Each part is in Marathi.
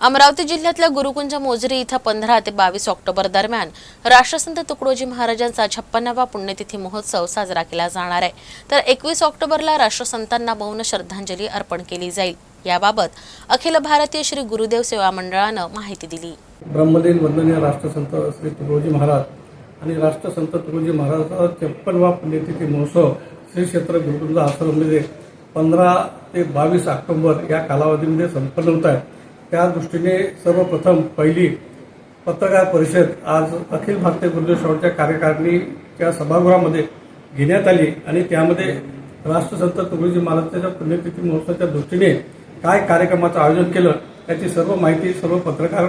अमरावती जिल्ह्यातल्या गुरुकुंज मोजरी इथं पंधरा ते बावीस ऑक्टोबर दरम्यान राष्ट्रसंत तुकडोजी महाराजांचा छप्पन्नावा पुण्यतिथी महोत्सव साजरा केला जाणार आहे. तर एकवीस ऑक्टोबरला राष्ट्रसंतांना मौन श्रद्धांजली अर्पण केली जाईल. याबाबत अखिल भारतीय श्री गुरुदेव सेवा मंडळानं माहिती दिली. ब्रह्मलीन वंदनीय राष्ट्रसंत श्री तुकडोजी महाराज आणि राष्ट्रसंत तुकडोजी महाराजांचा छप्पनवा पुण्यतिथी महोत्सव श्री क्षेत्र गुरुकुंज आश्रममध्ये पंधरा ते बावीस ऑक्टोबर या कालावधीमध्ये संपन्न होत आहे. त्या दृष्टीने सर्वप्रथम पहिली पत्रकार परिषद आज अखिल भारतीय गुरुदेव सेवाच्या कार्यकारिणीच्या सभागृहामध्ये घेण्यात आली आणि त्यामध्ये राष्ट्रसंत तुकडोजी महाराजांच्या पुण्यतिथी महोत्सवाच्या दृष्टीने काय कार्यक्रमाचं आयोजन केलं याची सर्व माहिती सर्व पत्रकार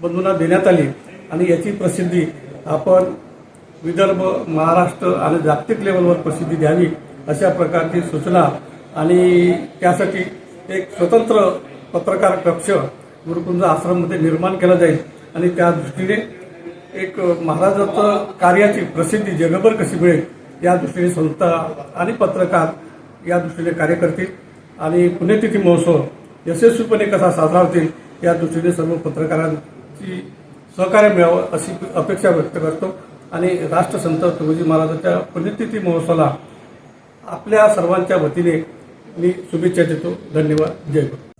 बंधूंना देण्यात आली. आणि याची प्रसिद्धी आपण विदर्भ महाराष्ट्र आणि जागतिक लेवलवर प्रसिद्धी द्यावी अशा प्रकारची सूचना आणि त्यासाठी एक स्वतंत्र पत्रकार कक्ष गुरुकुंज आश्रममध्ये निर्माण केला जाईल. आणि त्या दृष्टीने एक महाराजाचं कार्याची प्रसिद्धी जगभर कशी मिळेल या दृष्टीने संस्था आणि पत्रकार या दृष्टीने कार्य करतील. आणि पुण्यतिथी महोत्सव यशस्वीपणे कसा साजरा होतील या दृष्टीने सर्व पत्रकारांची सहकार्य मिळावं अशी अपेक्षा व्यक्त करतो. आणि राष्ट्रसंत तुकोजी महाराजांच्या पुण्यतिथी महोत्सवाला आपल्या सर्वांच्या वतीने मी शुभेच्छा देतो. धन्यवाद. जय गुरु